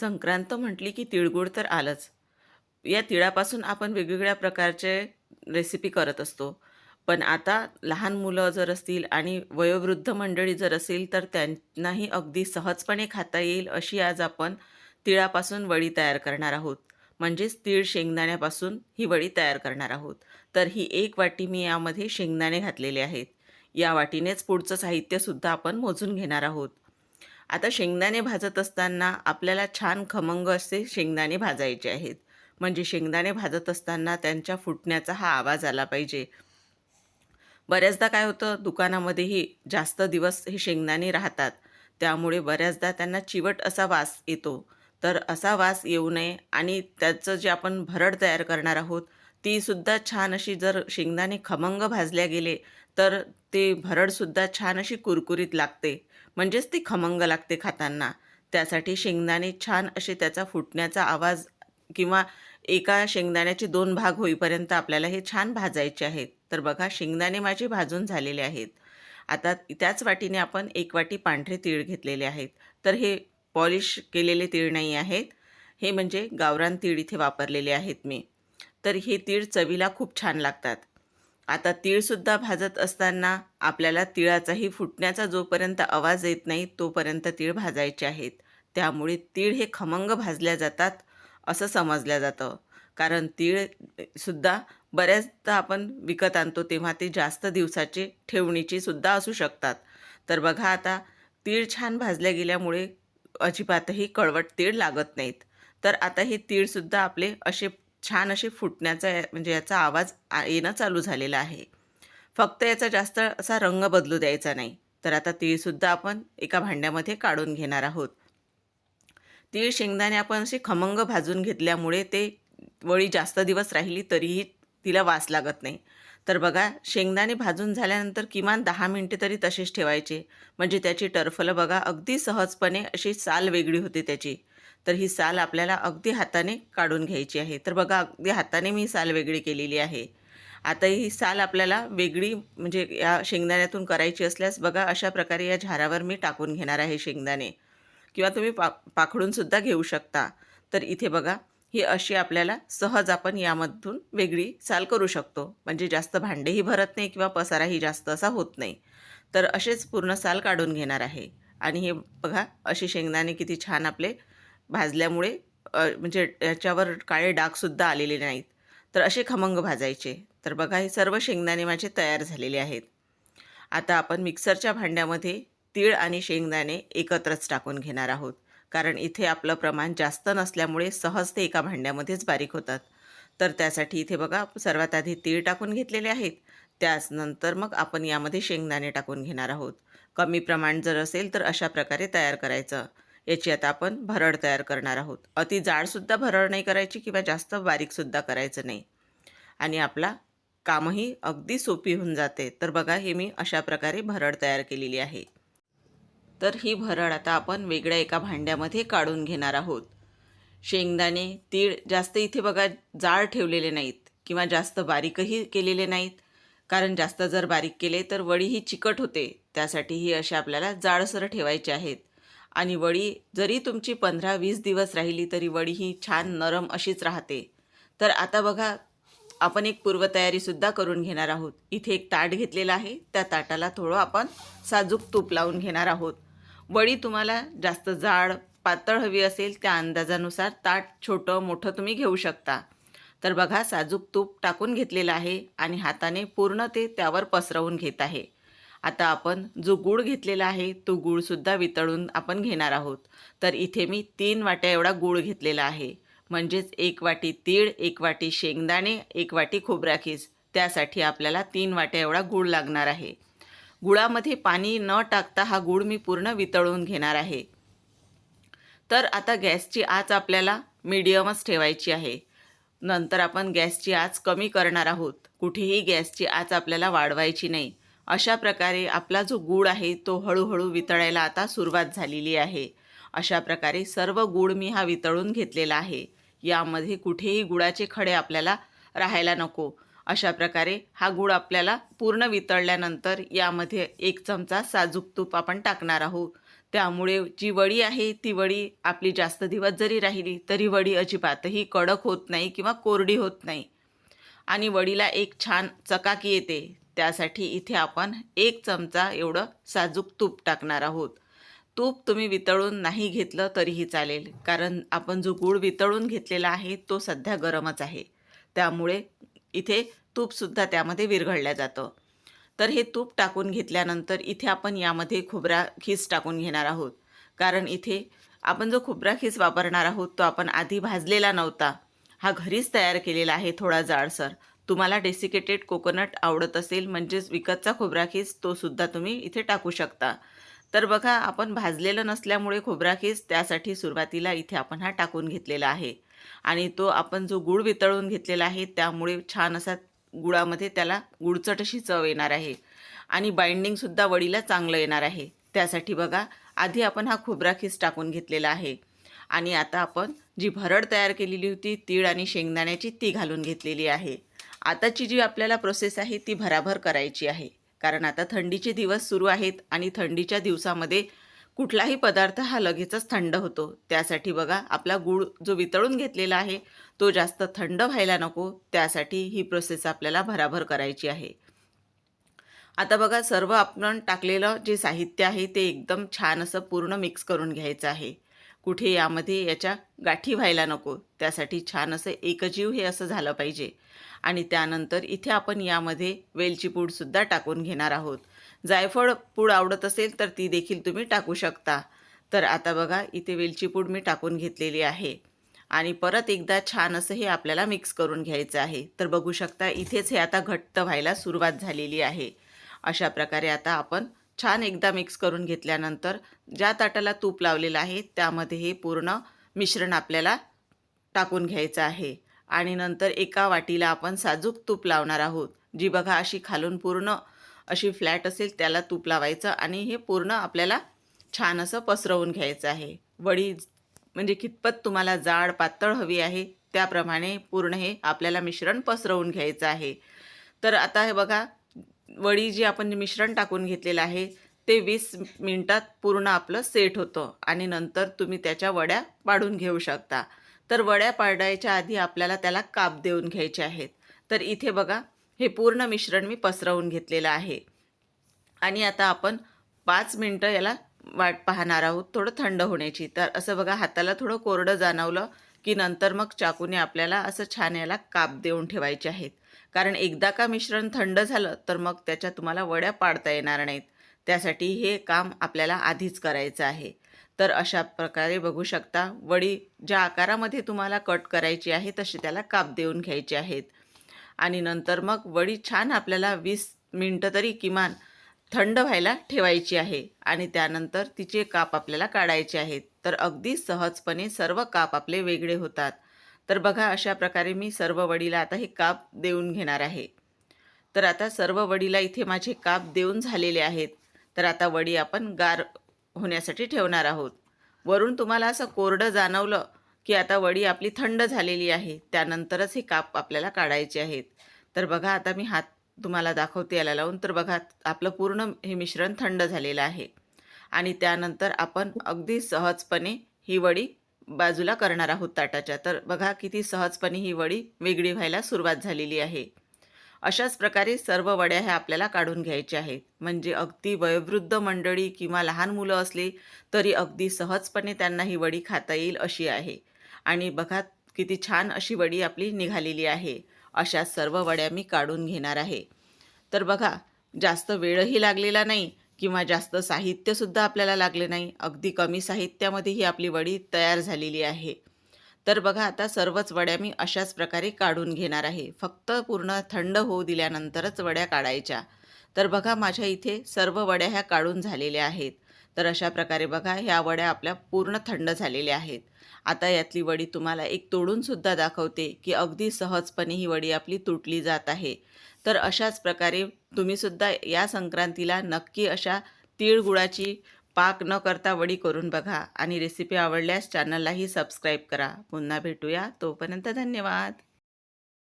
संक्रांत म्हटली की तिळगुळ तर आलंच. या तिळापासून आपण वेगवेगळ्या प्रकारचे रेसिपी करत असतो. पण आता लहान मुलं जर असतील आणि वयोवृद्ध मंडळी जर असेल तर त्यांनाही अगदी सहजपणे खाता येईल अशी आज आपण तिळापासून वडी तयार करणार आहोत. म्हणजेच तीळ शेंगदाण्यापासून ही वडी तयार करणार आहोत. तर ही एक वाटी मी यामध्ये शेंगदाणे घातलेले आहेत. या वाटीनेच पुढचं साहित्यसुद्धा आपण मोजून घेणार आहोत. आता शेंगदाणे भाजत असताना आपल्याला छान खमंग असे शेंगदाणे भाजायचे आहेत. म्हणजे शेंगदाणे भाजत असताना त्यांच्या फुटण्याचा हा आवाज आला पाहिजे. बऱ्याचदा काय होतं दुकानामध्येही जास्त दिवस हे शेंगदाणे राहतात. त्यामुळे बऱ्याचदा त्यांना चिवट असा वास येतो. तर असा वास येऊ नये आणि त्याचं जे आपण भरड तयार करणार आहोत तीसुद्धा छान अशी जर शेंगदाणे खमंग भाजल्या गेले तर ते भरडसुद्धा छान अशी कुरकुरीत लागते. म्हणजेच ती खमंग लागते खाताना. त्यासाठी शेंगदाणे छान असे त्याचा फुटण्याचा आवाज किंवा एका शेंगदाण्याचे दोन भाग होईपर्यंत आपल्याला हे छान भाजायचे आहेत. तर बघा शेंगदाणे माझे भाजून झालेले आहेत. आता त्याच वाटीने आपण एक वाटी पांढरे तीळ घेतलेले आहेत. तर हे पॉलिश केलेले तीळ नाही आहेत. हे म्हणजे गावरान तीळ इथे वापरलेले आहेत मी. तर हे तीळ चवीला खूप छान लागतात. आता तीळसुद्धा भाजत असताना आपल्याला तिळाचाही फुटण्याचा जोपर्यंत आवाज येत नाही तोपर्यंत तीळ भाजायचे आहेत. त्यामुळे तीळ हे खमंग भाजल्या जातात असं समजलं जातं. कारण तीळसुद्धा बऱ्याचदा आपण विकत आणतो तेव्हा ते जास्त दिवसाचे ठेवणीची सुद्धा असू शकतात. तर बघा आता तीळ छान भाजल्या गेल्यामुळे अजिबातही कळवट तीळ लागत नाहीत. तर आता हे तीळसुद्धा आपले असे छान असे फुटण्याचा म्हणजे याचा आवाज येणं चालू झालेला आहे. फक्त याचा जास्त असा रंग बदलू द्यायचा नाही. तर आता तीळसुद्धा आपण एका भांड्यामध्ये काढून घेणार आहोत. तीळ शेंगदाणे आपण असे खमंग भाजून घेतल्यामुळे ते वळी जास्त दिवस राहिली तरीही तिला वास लागत नाही. तर बघा शेंगदाणे भाजून झाल्यानंतर किमान दहा मिनटे तरी तसेच ठेवायचे. म्हणजे त्याची टरफलं बघा अगदी सहजपणे अशी साल वेगळी होते त्याची. तर ही साल आपल्याला अगदी हाताने काढून घ्यायची आहे. तर बघा अगदी हाताने मी साल वेगळी केलेली आहे. आता ही साल आपल्याला वेगळी म्हणजे या शेंगदाण्यातून करायची असल्यास बघा अशा प्रकारे या झारावर मी टाकून घेणार आहे शेंगदाणे. किंवा तुम्ही पा पाखडूनसुद्धा घेऊ शकता. तर इथे बघा ही अशी आपल्याला सहज आपण यामधून वेगळी साल करू शकतो. म्हणजे जास्त भांडेही भरत नाही किंवा पसाराही जास्त असा होत नाही. तर असेच पूर्ण साल काढून घेणार आहे. आणि हे बघा अशी शेंगदाणे किती छान आपले भाजल्यामुळे म्हणजे याच्यावर काळे डागसुद्धा आलेले नाहीत. तर असे खमंग भाजायचे. तर बघा हे सर्व शेंगदाणे माझे तयार झालेले आहेत. आता आपण मिक्सरच्या भांड्यामध्ये तीळ आणि शेंगदाणे एकत्रच टाकून घेणार आहोत. कारण इथे आपलं प्रमाण जास्त नसल्यामुळे सहज ते एका भांड्यामध्येच बारीक होतात. तर त्यासाठी इथे बघा सर्वात आधी तीळ टाकून घेतलेले आहेत. त्याच नंतर मग आपण यामध्ये शेंगदाणे टाकून घेणार आहोत. कमी प्रमाण जर असेल तर अशा प्रकारे तयार करायचं. याची आता आपण भरड तयार करणार आहोत. अति जाडसुद्धा भरड नाही करायची किंवा जास्त बारीकसुद्धा करायचं नाही. आणि आपला कामही अगदी सोपी होऊन जाते. तर बघा हे मी अशा प्रकारे भरड तयार केलेली आहे. तर ही भरड आता आपण वेगळ्या एका भांड्यामध्ये काढून घेणार आहोत. शेंगदाणे तीळ जास्त इथे बघा जाड ठेवलेले नाहीत किंवा जास्त बारीकही केलेले नाहीत. कारण जास्त जर बारीक केले तर वडी ही चिकट होते. त्यासाठी ही असे आपल्याला जाडसर ठेवायचे आहेत. आणि वडी जरी तुमची पंधरा वीस दिवस राहिली तरी वडी ही छान नरम अशीच राहते. तर आता बघा आपण एक पूर्वतयारीसुद्धा करून घेणार आहोत. इथे एक ताट घेतलेलं आहे. त्या ताटाला थोडं आपण साजूक तूप लावून घेणार आहोत. वडी तुम्हाला जास्त जाड पातळ हवी असेल त्या अंदाजानुसार ताट छोटं मोठं तुम्ही घेऊ शकता. तर बघा साजूक तूप टाकून घेतलेलं आहे आणि हाताने पूर्ण ते त्यावर पसरवून घेत आहे. आता आपण जो गूळ घेतलेला आहे तो गूळसुद्धा वितळून आपण घेणार आहोत. तर इथे मी तीन वाट्या एवढा गूळ घेतलेला आहे. म्हणजेच एक वाटी तीळ एक वाटी शेंगदाणे एक वाटी खोबराखीस त्यासाठी आपल्याला तीन वाट्या एवढा गूळ लागणार आहे. गुळामध्ये पाणी न टाकता हा गूळ मी पूर्ण वितळून घेणार आहे. तर आता गॅसची आच आपल्याला मीडियमच ठेवायची आहे. नंतर आपण गॅसची आच कमी करणार आहोत. कुठेही गॅसची आच आपल्याला वाढवायची नाही. अशा प्रकारे आपला जो गूळ आहे तो हळूहळू वितळायला आता सुरुवात झालेली आहे. अशा प्रकारे सर्व गूळ मी हा वितळून घेतलेला आहे. यामध्ये कुठेही गुळाचे खडे आपल्याला राहायला नको. अशा प्रकारे हा गूळ आपल्याला पूर्ण वितळल्यानंतर यामध्ये एक चमचा साजूक तूप आपण टाकणार आहोत. त्यामुळे जी वडी आहे ती वडी आपली जास्त दिवस जरी राहिली तरी वडी अजिबातही कडक होत नाही किंवा कोरडी होत नाही. आणि वडीला एक छान चकाकी येते. त्यासाठी इथे आपण एक चमचा एवढं साजूक तूप टाकणार आहोत. तूप तुम्ही वितळून नाही घेतलं तरीही चालेल कारण आपण जो गूळ वितळून घेतलेला आहे तो सध्या गरमच आहे. त्यामुळे इथे तूपसुद्धा त्यामध्ये विरघळलं जातं. तर हे तूप टाकून घेतल्यानंतर इथे आपण यामध्ये खोबरा खीस टाकून घेणार आहोत. कारण इथे आपण जो खोबरा खीस वापरणार आहोत तो आपण आधी भाजलेला नव्हता. हा घरीच तयार केलेला आहे थोडा जाडसर. तुम्हाला डेसिकेटेड कोकोनट आवडत असेल म्हणजेच विकतचा खोबरा खीस तो सुद्धा तुम्ही इथे टाकू शकता. तर बघा आपण भाजलेलं नसल्यामुळे खोबराखीस त्यासाठी सुरुवातीला इथे आपण हा टाकून घेतलेला आहे. आणि तो आपण जो गूळ वितळून घेतलेला आहे त्यामुळे छान असा गुळामध्ये त्याला गुळचट अशी चव येणार आहे. आणि बाइंडिंगसुद्धा वडीला चांगलं येणार आहे. त्यासाठी बघा आधी आपण हा खोबराखीस टाकून घेतलेला आहे. आणि आता आपण जी भरड तयार केलेली होती तीळ आणि शेंगदाण्याची ती घालून घेतलेली आहे. आताची जी आपल्याला प्रोसेस आहे ती भराभर करायची आहे. कारण आता थंडीचे दिवस सुरू आहेत आणि थंडीच्या दिवसामध्ये कुठलाही पदार्थ हा लगेचच थंड होतो. त्यासाठी बघा आपला गूळ जो वितळून घेतलेला आहे तो जास्त थंड व्हायला नको. त्यासाठी ही प्रोसेस आपल्याला भराभर करायची आहे. आता बघा सर्व आपण टाकलेलं जे साहित्य आहे ते एकदम छान असं पूर्ण मिक्स करून घ्यायचं आहे. कुठे यामध्ये याच्या गाठी व्हायला नको. त्यासाठी छान असं एकजीव हे असं झालं पाहिजे. आणि त्यानंतर इथे आपण यामध्ये वेलची पूडसुद्धा टाकून घेणार आहोत. जायफळ पूड आवडत असेल तर ती देखील तुम्ही टाकू शकता. तर आता बघा इथे वेलची पूड मी टाकून घेतलेली आहे. आणि परत एकदा छान असं हे आपल्याला मिक्स करून घ्यायचं आहे. तर बघू शकता इथेच हे आता घट्ट व्हायला सुरुवात झालेली आहे. अशा प्रकारे आता आपण छान एकदा मिक्स करून घेतल्यानंतर ज्या ताटाला तूप लावलेलं आहे त्यामध्ये हे पूर्ण मिश्रण आपल्याला टाकून घ्यायचं आहे. आणि नंतर एका वाटीला आपण साजूक तूप लावणार आहोत. जी बघा अशी खालून पूर्ण अशी फ्लॅट असेल त्याला तूप लावायचं आणि हे पूर्ण आपल्याला छान असं पसरवून घ्यायचं आहे. वडी म्हणजे कितपत तुम्हाला जाड पातळ हवी आहे त्याप्रमाणे पूर्ण हे आपल्याला मिश्रण पसरवून घ्यायचं आहे. तर आता हे बघा वडी जी आपण मिश्रण टाकून घेतलेलं आहे ते वीस मिनटात पूर्ण आपलं सेट होतं आणि नंतर तुम्ही त्याच्या वड्या पाडून घेऊ शकता. तर वड्या पाडायच्या आधी आपल्याला त्याला काप देऊन घ्यायचे आहेत. तर इथे बघा हे पूर्ण मिश्रण मी पसरवून घेतलेलं आहे. आणि आता आपण पाच मिनटं याला वाट पाहणार आहोत थोडं थंड होण्याची. तर असं बघा हाताला थोडं कोरडं जाणवलं की नंतर मग चाकूने आपल्याला असं छान याला काप देऊन ठेवायचे आहेत. कारण एकदा का मिश्रण थंड झालं तर मग त्याच्या तुम्हाला वड्या पाडता येणार नाहीत. त्यासाठी हे काम आपल्याला आधीच करायचं आहे. तर अशा प्रकारे बघू शकता वडी ज्या आकारामध्ये तुम्हाला कट करायची आहे तशी त्याला काप देऊन घ्यायचे आहेत. आणि नंतर मग वडी छान आपल्याला वीस मिनटं तरी किमान थंड व्हायला ठेवायची आहे. आणि त्यानंतर तिचे काप आपल्याला काढायचे आहेत. तर अगदी सहजपणे सर्व काप आपले वेगळे होतात. तर बघा अशा प्रकारे मी सर्व वडीला आता हे काप देऊन घेणार आहे. तर आता सर्व वडीला इथे माझे काप देऊन झालेले आहेत. तर आता वडी आपण गार होण्यासाठी ठेवणार आहोत. वरून तुम्हाला असं कोरडं जाणवलं की आता वडी आपली थंड झालेली आहे त्यानंतरच हे काप आपल्याला काढायचे आहेत. तर बघा आता मी हात तुम्हाला दाखवते याला लावून. तर बघा आपलं पूर्ण हे मिश्रण थंड झालेलं आहे. आणि त्यानंतर आपण अगदी सहजपणे ही वडी बाजूला करणार आहोत ताटाच्या. तर बघा किती सहजपणे ही वडी वेगळी व्हायला सुरुवात झालेली आहे. अशाच प्रकारे सर्व वड्या ह्या आपल्याला काढून घ्यायच्या आहेत. म्हणजे अगदी वयोवृद्ध मंडळी किंवा लहान मुलं असली तरी अगदी सहजपणे त्यांना ही वडी खाता येईल अशी आहे. आणि बघा किती छान अशी वडी आपली निघालेली आहे. अशा सर्व वड्या मी काढून घेणार आहे. तर बघा जास्त वेळही लागलेला नाही. किंवा जास्त साहित्यसुद्धा आपल्याला लागले नाही. अगदी कमी साहित्यामध्ये ही आपली वडी तयार झालेली आहे. तर बघा आता सर्वच वड्या मी अशाच प्रकारे काढून घेणार आहे. फक्त पूर्ण थंड होऊ दिल्यानंतरच वड्या काढायच्या. तर बघा माझ्या इथे सर्व वड्या ह्या काढून झालेल्या आहेत. तर अशा प्रकारे बघा ह्या वड्या आपल्या पूर्ण थंड झालेल्या आहेत. आता यातली वडी तुम्हाला एक तोडूनसुद्धा दाखवते की अगदी सहजपणे ही वडी आपली तुटली जात आहे. तर अशाच प्रकारे तुम्हीसुद्धा या संक्रांतीला नक्की अशा तिळगुळाची पाक न करता वडी करून बघा. आणि रेसिपी आवडल्यास चॅनललाही सबस्क्राईब करा. पुन्हा भेटूया. तोपर्यंत धन्यवाद.